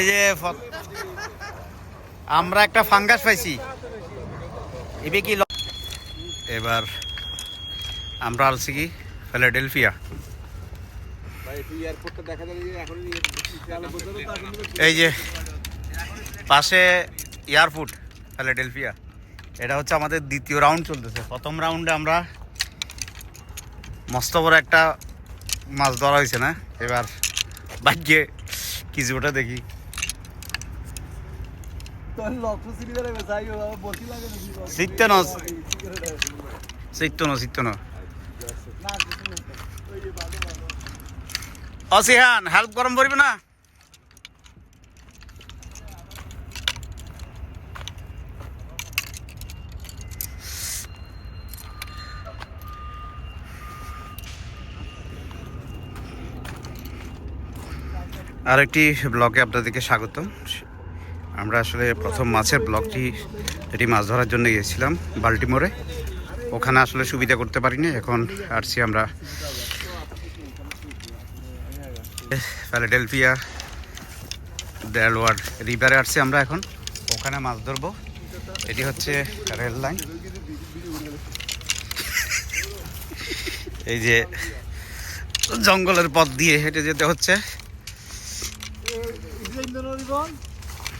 এই যে আমরা একটা ফাঙ্গাস পাইছি। এবে কি এবার আমরা আলছি কি? ফিলাডেলফিয়া। এই যে পাশে এয়ারপোর্ট, ফিলাডেলফিয়া। এটা হচ্ছে আমাদের দ্বিতীয় রাউন্ড চলতেছে। প্রথম রাউন্ডে আমরা মস্ত বড় একটা মাছ ধরা হয়েছে না? এবার ভাগ্যে কিছু ওটা দেখি। অসিহান হেল্প গরম করবে না? আরেকটি ব্লগে আপনাদেরকে স্বাগত আমরা আসলে প্রথম মাছের ব্লকটি এটি মাছ ধরার জন্য গিয়েছিলাম, বাল্টিমোরে। ওখানে আসলে সুবিধা করতে পারিনি, এখন আসছি আমরা। ফ্যালাডেলফিয়া দেলওয়ার রিভারে আসছি আমরা এখন। ওখানে মাছ ধরবো। এটি হচ্ছে রেল লাইন। এই যে জঙ্গলের পথ দিয়ে হেঁটে যেতে হচ্ছে।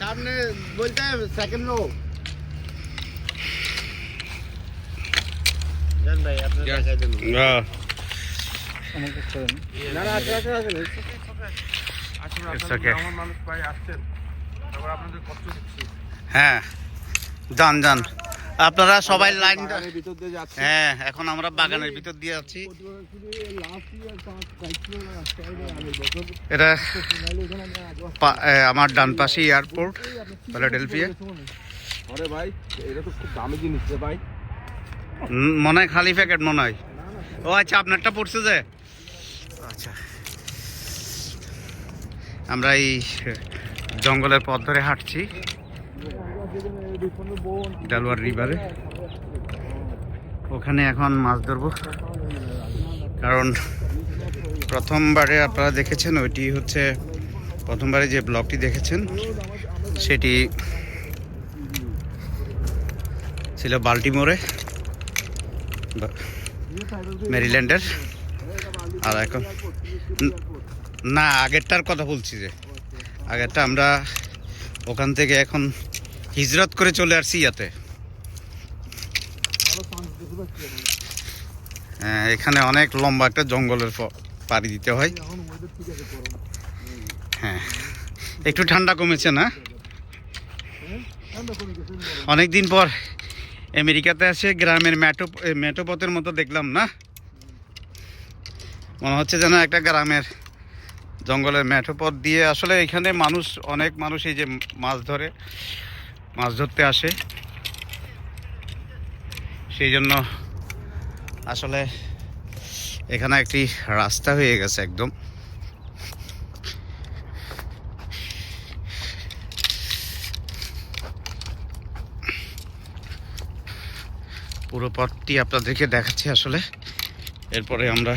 সামনে বলতে সেকেন্ড জান ভাই আপনি দেখাই দেন। না। না আচ্ছা আচ্ছা। হ্যাঁ যান যান। আপনারা সবাই লাইন ভিতর দিয়ে যাচ্ছে। হ্যাঁ এখন আমরা বাগানের ভিতর দিয়ে যাচ্ছি। এটা আমার ডান পাশে এয়ারপোর্ট ফিলাডেলফিয়া। আরে ভাই এটা তো খুব দামি জিনিস রে ভাই। মনে হয় খালি প্যাকেট মনে হয়। ও আচ্ছা আপনারটা পড়ছে যে? আচ্ছা। আমরা এই জঙ্গলের পথ ধরে হাঁটছি। ডালওয়ার রিভারে। ওখানে এখন মাছ ধরবো। কারণ প্রথমবারে আপনারা দেখেছেন, ওইটি হচ্ছে প্রথমবারে যে ব্লগটি দেখেছেন, সেটি ছিল বাল্টিমোরে মেরিল্যান্ডের। আর এখন ন- আগেরটার কথা বলছি যে। আগেরটা আমরা ওখান থেকে এখন হিজরত করে চলে আসছি ইয়াতে। হ্যাঁ, এখানে অনেক লম্বা একটা জঙ্গলের পাড়ি দিতে হয়। হ্যাঁ একটু ঠান্ডা কমেছে না? অনেক দিন পর আমেরিকাতে আসে গ্রামের ম্যাটো মেটোপথের মতো দেখলাম না? মনে হচ্ছে যেন একটা গ্রামের জঙ্গলের মেঠোপথ দিয়ে আসলে এখানে মানুষ, অনেক মানুষ এই যে মাছ ধরে, মাছ ধরতে আসে। সেই জন্য আসলে এখানে একটি রাস্তা হয়ে গেছে একদম। পুরো পথটি আপনাদেরকে দেখাচ্ছি আসলে। এরপরে আমরা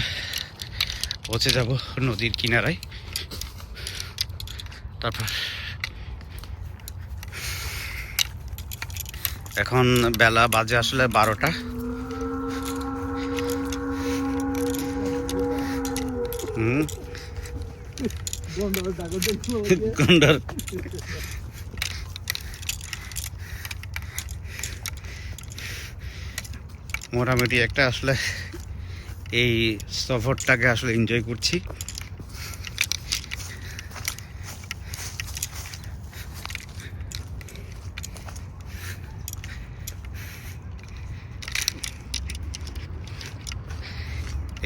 পৌঁছে যাব নদীর কিনারায়। তারপর? এখন বেলা বাজে আসলে বারোটা। মোটামুটি একটা আসলে এই সফরটাকে আসলে এনজয় করছি।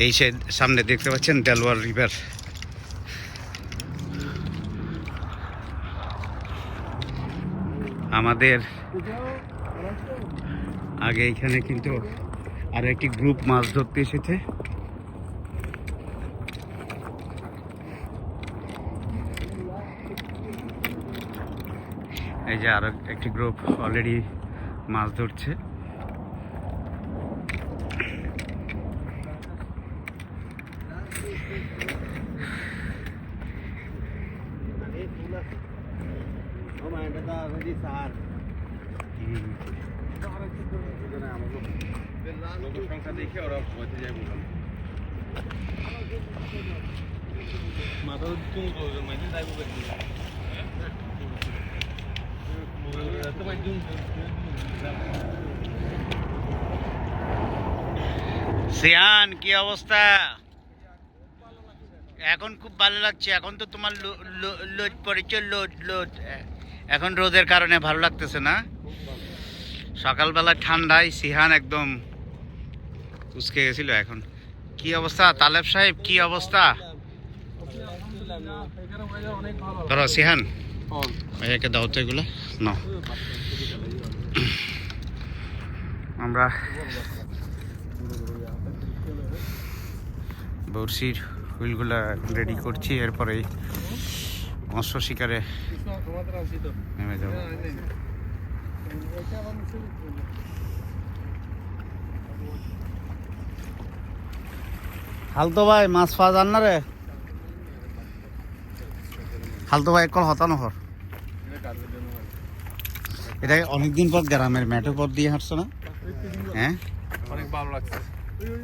এই সে সামনে দেখতে পাচ্ছেন দেলওয়ার রিভার। আমাদের আগে এখানে কিন্তু আর একটি গ্রুপ মাছ ধরতে এসেছে। এই যে আরও একটি গ্রুপ অলরেডি মাছ ধরছে ও মা এটা তো অলরেডি স্যার লোকের সংখ্যা দেখে ওরা ভয়তে যায় বললাম মাথা মানে সিয়ান, কি অবস্থা? এখন খুব ভালো লাগছে। এখন তো তোমার লোড পড়েছে, লোড লোড। এখন রোদের কারণে ভালো লাগতেছে না। সকালবেলা ঠান্ডায় সিহান একদম উসকে গেছিল এখন। কি অবস্থা? তালেব সাহেব, কি অবস্থা? ধরো, সিহান। ভাইয়াকে দাও তো এগুলো। না আমরা বড়শির হুইলগুলা রেডি করছি। এরপরে মৎস্য শিকারে নেমে যাব হালতো ভাই মাছ পাওয়া যান না রে। হালতো ভাই কল হতানো হর এটা অনেকদিন পর গ্রামের ম্যাটো পর দিয়ে হাঁটছো না? হ্যাঁ অনেক ভালো লাগছে।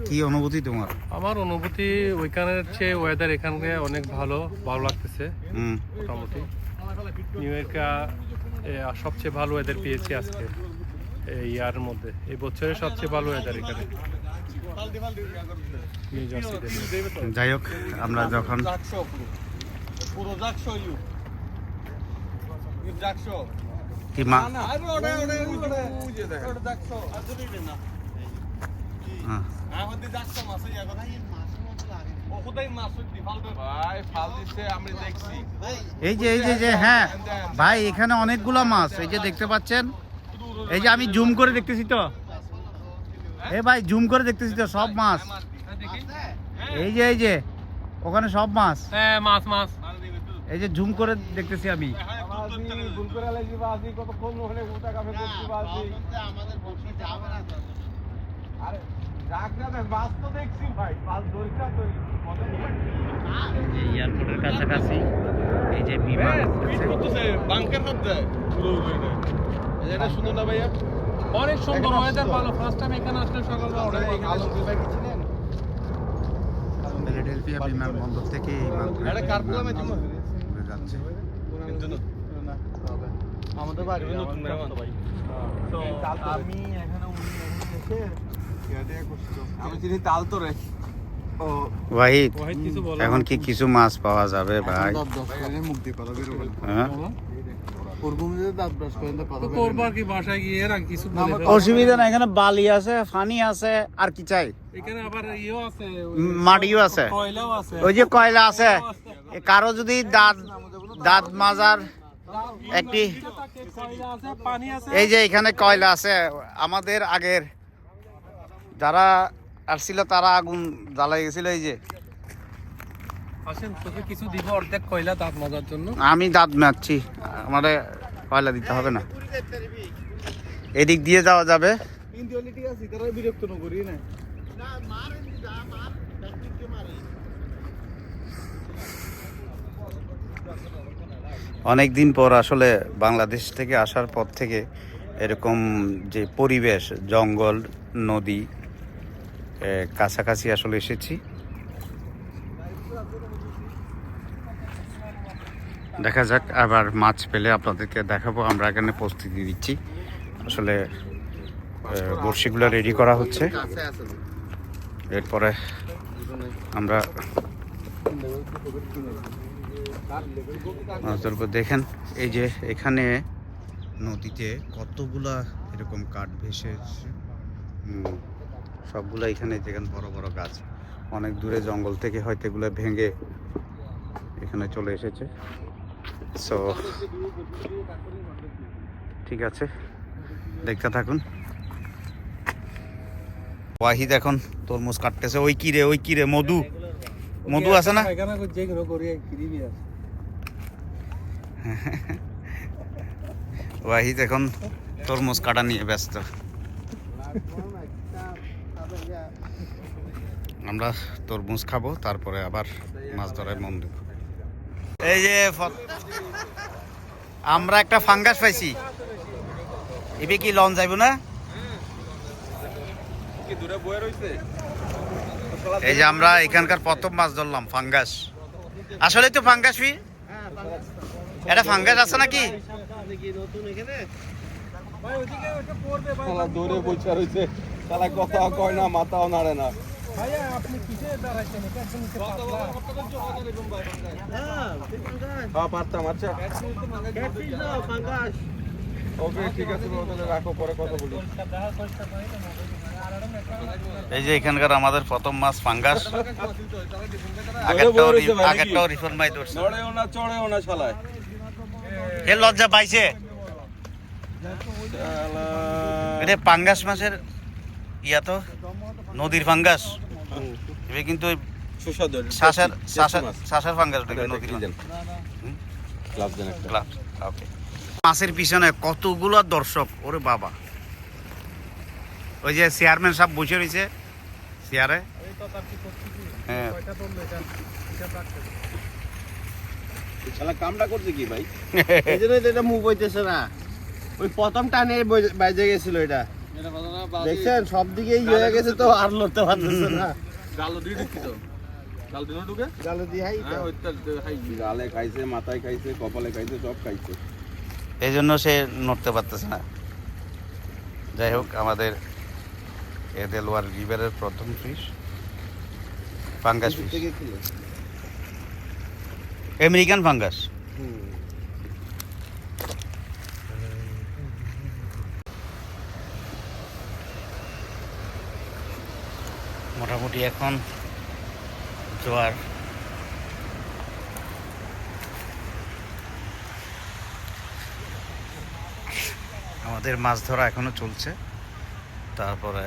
কি অনুভূতি তোমার? আমার অনুভূতি ওইখানের চেয়ে ওয়েদার এখানে অনেক ভালো ভালো লাগতেছে। হুম। মোটামুটি। নিউ ইয়র্কা সবচেয়ে ভালো ওয়েদার পেয়েছি আজকে এই ইয়ারের মধ্যে এই বছরের সবচেয়ে ভালো ওয়েদার এখানে যাই হোক আমরা যখন হ্যাঁ। এই যে এই যে যে হ্যাঁ। ভাই এখানে অনেকগুলো মাছ এই যে দেখতে পাচ্ছেন? এই যে আমি জুম করে দেখতেছি তো। এ ভাই জুম করে দেখতেছি তো সব মাছ। এই যে এই যে ওখানে সব মাছ। হ্যাঁ মাছ মাছ। এই যে জুম করে দেখতেছি আমি। আমাদের এয়ারপোর্টের কাছাকাছি এই যে বিমান। বাংকার হাত দেয়। এটা। সুন্দর না ভাইয়া? অনেক সুন্দর ওয়েদার ভালো। ফার্স্ট টাইম এখানে আসলে সকালবেলা অনেক ভালো। ফিলাডেলফিয়া বিমানবন্দর থেকে এই মালগুলো এটা কার্পুলামে জমা উড়ে যাচ্ছে। আমাদের বাড়ি নতুন মেহমান ভাই তো আমি এখানে উনি এসে আমি চিনি তাল তো রে। ওয়াহিদ এখন কি কিছু মাছ পাওয়া যাবে ভাই? মুক্তি পালা বেরোবে হ্যাঁ। অসুবিধা না এখানে বালি আছে ফানি আছে আর কি চাই? এখানে আবার ইয়েও আছে উম, মাটিও আছে। ওই যে কয়লা আছে। কারও যদি দাঁত দাঁত মাজার একটি কয়লা আছে পানি আছে। এই যে এখানে কয়লা আছে আমাদের আগের যারা আসছিল তারা আগুন জ্বালাই গেছিল এই যে। কিছু দিব অর্ধেক কয়লা দাঁত মজার জন্য? আমি দাঁত মারছি আমাদের কয়লা দিতে হবে না। এদিক দিয়ে যাওয়া যাবে। ইন্ডিয়ালিটি আছে তারা বিরক্ত না করি না অনেক দিন পর আসলে বাংলাদেশ থেকে আসার পর থেকে এরকম যে পরিবেশ জঙ্গল নদী কাছাকাছি আসলে এসেছি। দেখা যাক, আবার মাছ পেলে আপনাদেরকে দেখাবো। আমরা এখানে প্রস্তুতি দিচ্ছি। আসলে বড়শিগুলো রেডি করা হচ্ছে। এরপরে আমরা মাছ ধরবো। দেখেন, এই যে এখানে নদীতে কতগুলা এরকম কাঠ ভেসে সবগুলা এখানে দেখেন বড় বড় গাছ, অনেক দূরে জঙ্গল থেকে হয়তো এগুলো ভেঙে এখানে চলে এসেছে। সো ঠিক আছে, দেখতে থাকুন। ওয়াহিদ এখন তরমুজ কাটতেছে। ওই কিরে ওই কিরে মধু? মধু আছে না? ওয়াহিদ এখন তরমুজ কাটা নিয়ে ব্যস্ত। আমরা তরমুজ খাব তারপরে আবার মাছ ধরায় মন দেব। এই যে আমরা একটা ফাঙ্গাস পাইছি। এবে কি লন যাইব না? এই যে আমরা এখানকার প্রথম মাছ ধরলাম ফাঙ্গাস। আসলে তো ফাঙ্গাস ফি এটা ফাঙ্গাস আছে নাকি? শালা দূরে বইচা রইছে শালা কথা কয় না মাথাও নাড়ে না। ভাইয়া আপনি কিসে দাঁড়াইছেন? এটা একদম নিচে হ্যাঁ পারতাম আচ্ছা ওকে ঠিক আছে তাহলে রাখো পরে কথা বলি। এই যে এখানকার আমাদের প্রথম মাছ ফাঙ্গাস। আগেরটাও ভাই ধরছে। নড়েও না চড়েও না শালায়। এ লজ্জা পাইছে? এটা পাঙ্গাস মাছের ইয়া তো নদীর ফাঙ্গাস। এবার কিন্তু ওই সুস্বাদু শ্বাসের ফাঙ্গাস ওকে। মাছের পিছনে কতগুলো দর্শক ওরে বাবা। ওই যে চেয়ারম্যান সাহেব বসে রয়েছে চেয়ারে হ্যাঁ। শালা কামটা করছে কি ভাই? এই তো এটা মুভ হইতেছে না। ওই প্রথম টানে বই- বাইজে গেছিল এটা। দেখছেন? সব দিকে ইয়ে হয়ে গেছে তো আর লড়তে পারতেছে না। গালো দিয়ে ঢুকি তো। গাল দিনো ঢুকে? গালে দিয়ে হাই হ্যাঁ ওইটা হাই। গালে খাইছে মাথায় খাইছে কপালে খাইছে সব খাইছে। এই জন্য সে নড়তে পারতেছে না। যাই হোক আমাদের এ দেলোয়ার রিভারের প্রথম fish fungus fish American fungus মোটামুটি এখন জোয়ার। আমাদের মাছ ধরা এখনও চলছে। তারপরে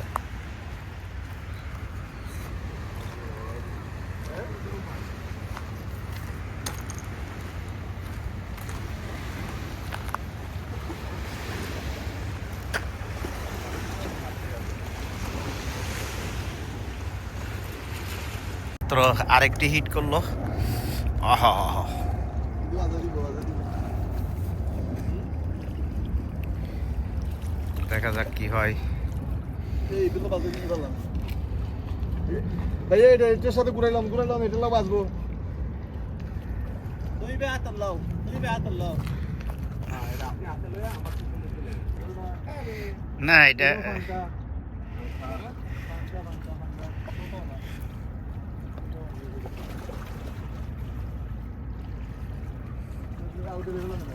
তো আরেকটি হিট করল। আহা দেখা যাক কি হয়। এই দুটো বাজে দিয়ে দিলাম ভাই এটা এটার সাথে ঘুরাইলাম ঘুরাইলাম এটা লাভ আসব তুই বে হাত লাও তুই বে হাত লাও। না এটা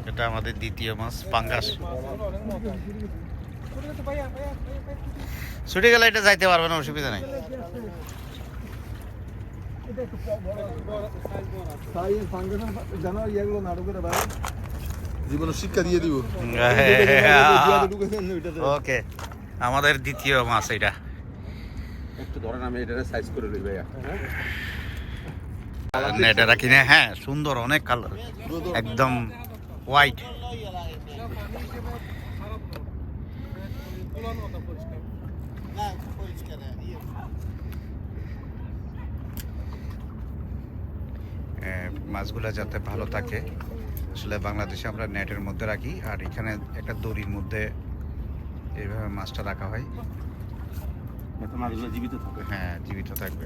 এটা আমাদের দ্বিতীয় মাছ পাঙ্গাস। ছুটে গেলে এটা যাইতে পারবে না অসুবিধা নেই। জীবনে শিক্ষা দিয়ে দিব। ওকে আমাদের দ্বিতীয় মাছ এটা। একটু ধরেন আমি এটা সাইজ করে লই ভাইয়া। এটা কিনে হ্যাঁ সুন্দর অনেক কালার। একদম হোয়াইট মাছগুলো যাতে ভালো থাকে। আসলে বাংলাদেশে আমরা নেটের মধ্যে রাখি আর এখানে একটা দড়ির মধ্যে এইভাবে মাছটা রাখা হয়। মাছগুলো জীবিত থাকে। হ্যাঁ জীবিত থাকবে।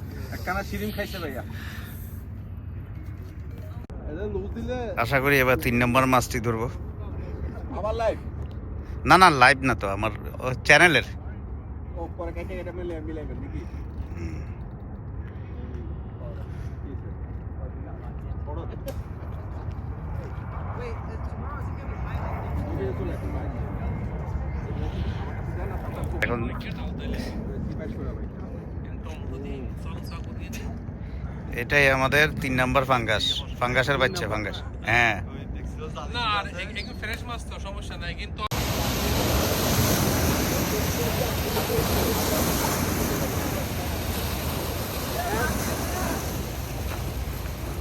আশা করি এবার তিন নম্বর মাছটি ধরবো। আমার লাইফ না না লাইভ না তো আমার চ্যানেলের এখন এটাই আমাদের তিন নম্বর ফাঙ্গাস ফাঙ্গাসের বাচ্চা ফাঙ্গাস। হ্যাঁ। না আর ফ্রেশ মাছ তো সমস্যা নাই কিন্তু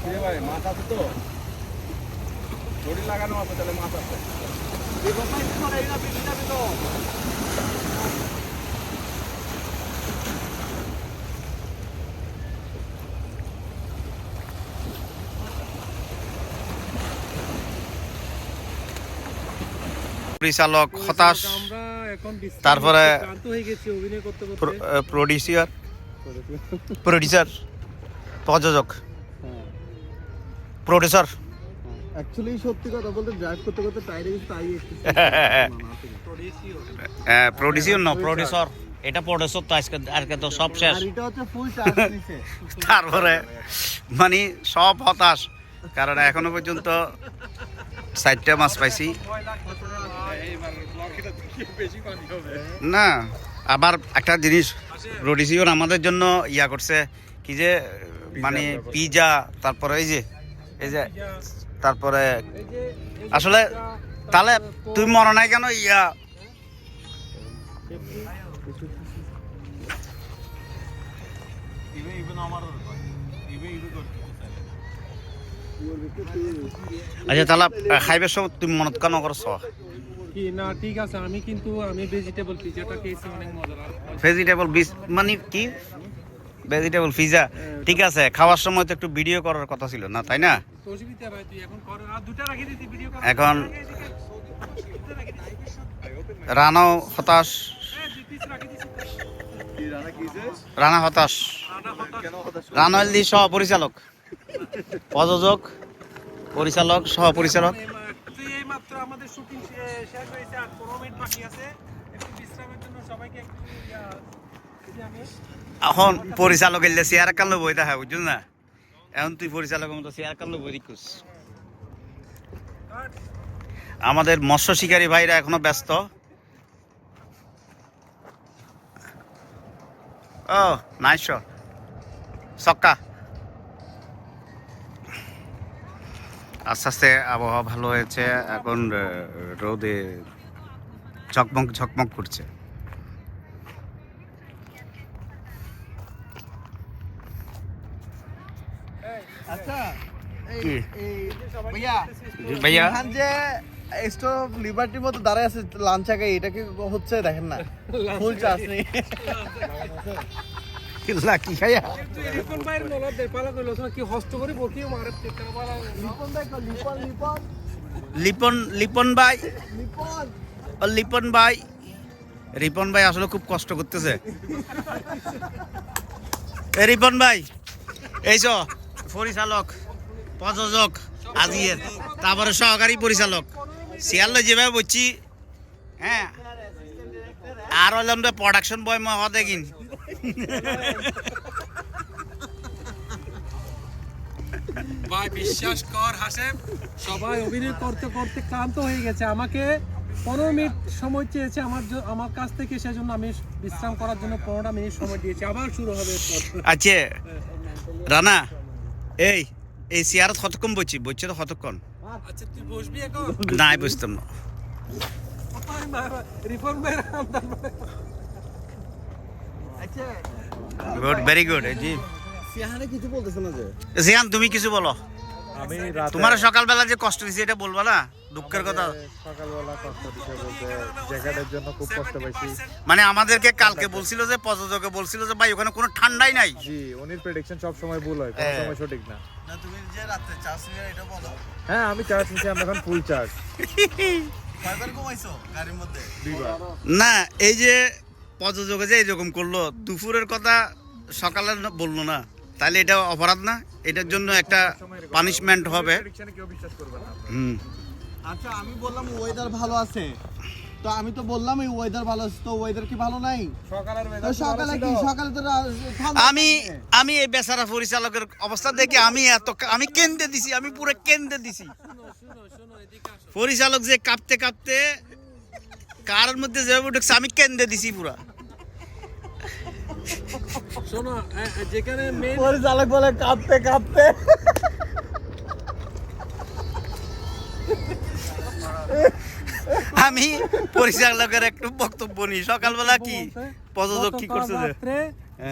কিরে ভাই মাছ আছে তো? দড়ি লাগানো আছে তাহলে মাছ আছে। পরিচালক হতাশ তারপরে হয়ে প্রডিউসার প্রডিউসার প্রযোজক। প্রডিউসার অ্যাকচুয়ালি সত্যি কথা বলতে ড্রাইভ করতে করতে টায়ারে তাই একটু প্রডিউসার না প্রডিউসার এটা প্রডিউসার তো আজকে আজকে তো সব শেষ। তারপরে মানে সব হতাশ। কারণ এখনও পর্যন্ত চারটা মাছ পাইছি। না আবার একটা জিনিস প্রডিউসার আমাদের জন্য ইয়া করছে কি যে মানে পিজা তারপরে এই যে এই যে তারপরে আসলে তাহলে তুই মনে নাই কেন ইয়া? আচ্ছা তাহলে খাইবার সময় তুমি মনত কেন করছ? কি? না ঠিক আছে আমি কিন্তু আমি ভেজিটেবল পিজাটা খেয়েছি অনেক মজার। ভেজিটেবল বিস মানে কি? ভেজিটেবল পিজা ঠিক আছে খাওয়ার সময় তো একটু ভিডিও করার কথা ছিল না তাই না? অসুবিধা ভাই তুই এখন কর আর দুটা রাখি দিতি ভিডিও এখন রানাও হতাশ। রানা হতাশ। রানা সহ পরিচালক। প্রযোজক পরিচালক সহ পরিচালক। তুই এই মাত্র আমাদের শুটিং শেষ হয়েছে আর পনেরো মিনিট বাকি আছে, একটু বিশ্রামের জন্য সবাইকে এখন পরিচালক এলে চেয়ার কাল বই দেখা বুঝছ না? এখন তুই পরিচালক মতো চেয়ার কাল বই দিকুস আমাদের মৎস্য শিকারী ভাইরা এখনও ব্যস্ত। Oh, nice. সক্কা। আস্তে আস্তে আবহাওয়া ভালো হয়েছে এখন রোদে ঝকমক ঝকমক করছে। আচ্ছা ভাইয়া যে স্টোভ লিবার্টির মতো দাঁড়ায় আছে লাঞ্চ আগে এটা কি হচ্ছে দেখেন না। ফুল চার্জ নেই। কি খাইয়া? তুই রিপন ভাইয়ের মলত দে পালা কইলো কি হস্ত করে বকিও মারে তেকা পালা লিপন দেখো লিপন লিপন লিপন লিপন ভাই। লিপন লিপন ভাই। রিপন ভাই আসলে খুব কষ্ট করতেছে। এ রিপন ভাই, এই তো পরিচালক, প্রযোজক, আজিয়ের, তারপরে সহকারী পরিচালক। শিয়াল যেভাবে বলছি হ্যাঁ। আর হলাম প্রোডাকশন বয় মা হওয়া দেখিন ভাই বিশ্বাস কর হাসেম সবাই অভিনয় করতে করতে ক্লান্ত হয়ে গেছে। আমাকে পনেরো মিনিট সময় চেয়েছে আমার আমার কাছ থেকে সেজন্য আমি বিশ্রাম করার জন্য পনেরোটা মিনিট সময় দিয়েছি। আবার শুরু হবে এরপর। আচ্ছা রানা এই এই চেয়ারত কতক্ষণ বলছি বলছে তো কতক্ষণ? আচ্ছা তুই বসবি এখন? নাই বুঝতাম না। গুড ভেরি গুড জি কিছু বলতেছে না যে? জিয়ান তুমি কিছু বলো। আমি তোমার সকালবেলা যে কষ্ট দিয়েছে এটা বলবা না? দুঃখের কথা। সকালবেলা কষ্ট দিতে বলতে জ্যাকেটের জন্য খুব কষ্ট পাইছি। মানে আমাদেরকে কালকে বলছিল যে প্রযোজকে বলছিল যে ভাই ওখানে কোনো ঠান্ডাই নাই। জি উনির প্রেডিকশন সব সময় ভুল হয় কোনো হ্যাঁ। সময় সঠিক না। না তুমি যে রাতে চার্জ নিয়ে এটা বলো। হ্যাঁ আমি চার্জ নিচ্ছি আমরা এখন ফুল চার্জ। কয়বার ঘুমাইছো গাড়ির মধ্যে? দুইবার। না এই যে প্রযোজকে যে এরকম করল দুপুরের কথা সকালে বলল না। তাহলে এটা অপরাধ না? এটার জন্য একটা পানিশমেন্ট হবে। হুম। আচ্ছা আমি বললাম ওয়েদার ভালো আছে। তো আমি তো বললাম এই ওয়েদার ভালো আছে তো ওয়েদার কি ভালো নাই? সকালের সকালে কি? সকালে তো আমি আমি এই বেচারা পরিচালকের অবস্থা দেখে আমি এত আমি কেন্দ্রে দিছি আমি পুরো কেন্দ্রে দিছি। পরিচালক যে কাঁপতে কাঁপতে কারের মধ্যে যেভাবে উঠেছে আমি কেন্দ্রে দিছি পুরা। শোনো যেখানে মেন পরিচালক বলে কাঁপতে কাঁপতে। আমি পরিচালকের একটু বক্তব্য নিই। সকালবেলা কি প্রযোজক কি করছে যে?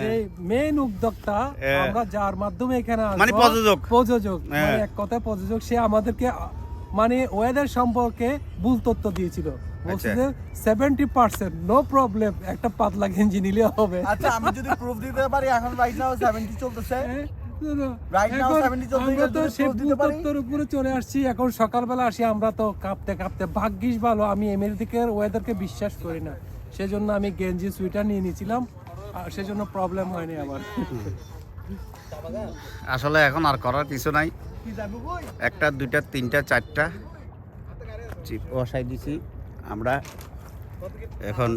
যে মেন উদ্যোক্তা হ্যাঁ। আমরা যার মাধ্যমে এখানে আসব, মানে প্রযোজক। প্রযোজক হ্যাঁ। মানে এক কথায় প্রযোজক সে আমাদেরকে মানে ওয়েদার সম্পর্কে ভুল তথ্য দিয়েছিল। বলছে আচ্ছা। যে সেভেন্টি পার্সেন্ট নো প্রবলেম একটা পাতলা গেঞ্জি নিলে হবে। আচ্ছা আমি যদি প্রুফ দিতে পারি এখন রাইট নাও 70 চলতেছে। হ্যাঁ, 70 চলে আসছি এখন সকালবেলা আসি আমরা তো কাঁপতে কাঁপতে ভাগ্যিস ভালো আমি আমেরিকার ওয়েদারকে বিশ্বাস করি না। সেজন্য আমি গেঞ্জি সুইটার নিয়ে নিয়েছিলাম আর সেজন্য প্রবলেম হয়নি আমার। আসলে এখন আর করার কিছু নাই। একটা দুইটা তিনটা চারটা। বসাই দিছি। আমরা এখন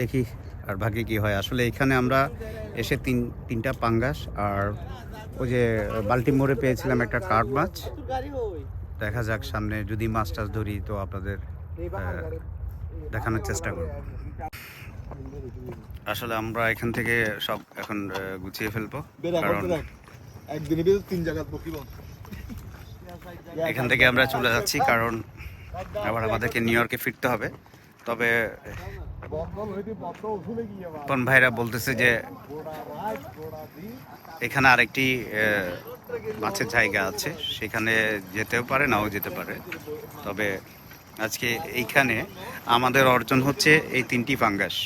দেখি আর ভাগ্যে কি হয়। আসলে এখানে আমরা এসে তিন তিনটা পাঙ্গাস আর ওই যে বাল্টি মোড়ে পেয়েছিলাম একটা কার্ড মাছ। দেখা যাক সামনে যদি মাছ টাছ ধরি তো আপনাদের দেখানোর চেষ্টা করব। আসলে আমরা এখান থেকে সব এখন গুছিয়ে ফেলব। কারণ একদিনে তিন জায়গা এখান থেকে আমরা চলে যাচ্ছি কারণ আবার আমাদেরকে নিউ ইয়র্কে ফিরতে হবে। তবে পন ভাইরা বলতেছে যে এখানে আরেকটি মাছের জায়গা আছে। সেখানে যেতেও পারে নাও যেতে পারে। তবে আজকে এইখানে আমাদের অর্জন হচ্ছে এই তিনটি ফাঙ্গাস।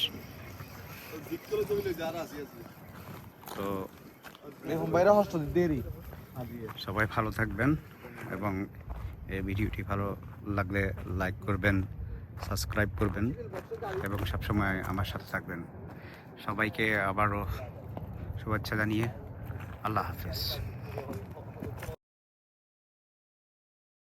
তো সবাই ভালো থাকবেন এবং এই ভিডিওটি ভালো লাগলে লাইক করবেন সাবস্ক্রাইব করবেন এবং সবসময় আমার সাথে থাকবেন। সবাইকে আবারও শুভেচ্ছা জানিয়ে আল্লাহ হাফেজ।